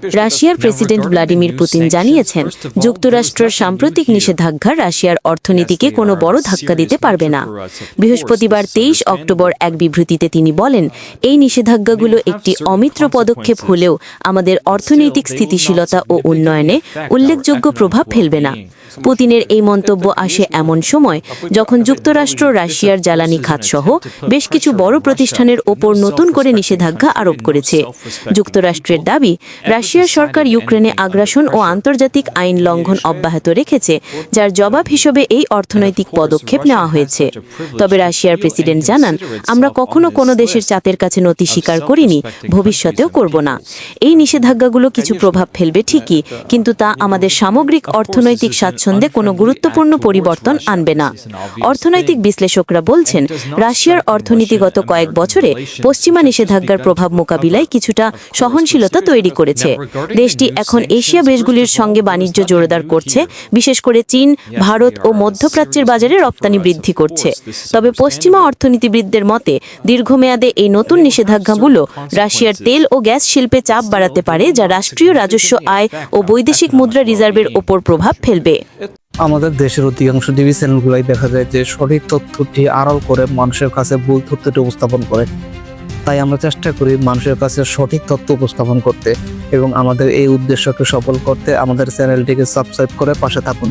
রাশিয়ার president Vladimir Putin জানিয়েছেন যুক্তরাষ্ট্রের সাম্প্রতিক নিষেধাজ্ঞা রাশিয়ার অর্থনীতিকে কোনো বড় ধাক্কা দিতে পারবে না। বৃহস্পতিবার তেইশ অক্টোবর এক বিবৃতিতে তিনি বলেন এই নিষেধাজ্ঞাগুলো একটি অমিত্র পদক্ষেপ হলেও আমাদের অর্থনৈতিক স্থিতিশীলতা ও উন্নয়নে উল্লেখযোগ্য প্রভাব ফেলবে না। পুতিনের এই মন্তব্য আসে এমন সময় যখন যুক্তরাষ্ট্র রাশিয়ার জ্বালানি খাতসহ বেশ কিছু বড় প্রতিষ্ঠানের ওপর নতুন করে নিষেধাজ্ঞা আরোপ করেছে। যুক্তরাষ্ট্রের দাবি রাশিয়ার সরকার ইউক্রেনে আগ্রাসন ও আন্তর্জাতিক আইন লঙ্ঘন অব্যাহত রেখেছে, যার জবাব হিসেবে এই অর্থনৈতিক পদক্ষেপ নেওয়া হয়েছে। তবে রাশিয়ার প্রেসিডেন্ট জানান, আমরা কখনো কোনো দেশের চাপের কাছে নতি স্বীকার করিনি, ভবিষ্যতেও করব না। এই নিষেধাজ্ঞাগুলো কিছু প্রভাব ফেলবে ঠিকই, কিন্তু তা আমাদের সামগ্রিক অর্থনৈতিক স্বাচ্ছন্দ্যে কোনো গুরুত্বপূর্ণ পরিবর্তন আনবে না। অর্থনৈতিক বিশ্লেষকরা বলছেন, রাশিয়ার অর্থনীতিগত কয়েক বছরে পশ্চিমা নিষেধাজ্ঞার প্রভাব মোকাবিলায় কিছুটা সহনশীলতা তৈরি করেছে। দেশটি এখন এশিয়া দেশগুলির সঙ্গে বাণিজ্য জোরদার করছে। বিশেষ করে চীন ভারত ও মধ্যপ্রাচ্যের বাজারে রপ্তানি বৃদ্ধি করছে। তবে পশ্চিমা অর্থনীতিবিদদের মতে দীর্ঘমেয়াদে এই নতুন নিষেধাজ্ঞাগুলো রাশিয়ার তেল ও গ্যাস শিল্পে চাপ বাড়াতে পারে যা রাষ্ট্রীয় রাজস্ব আয় ও বৈদেশিক মুদ্রা রিজার্ভের ওপর প্রভাব ফেলবে। আমাদের দেশের অধিকাংশ টিভি চ্যানেলগুলোই দেখা যায় যে সঠিক তথ্যটি আড়াল করে মানুষের কাছে ভুল তথ্যটি উপস্থাপন করে। তাই আমরা চেষ্টা করি মানুষের কাছে সঠিক তথ্য উপস্থাপন করতে এবং আমাদের এই উদ্দেশ্যকে সফল করতে। আমাদের চ্যানেলটিকে সাবস্ক্রাইব করে পাশে থাকুন।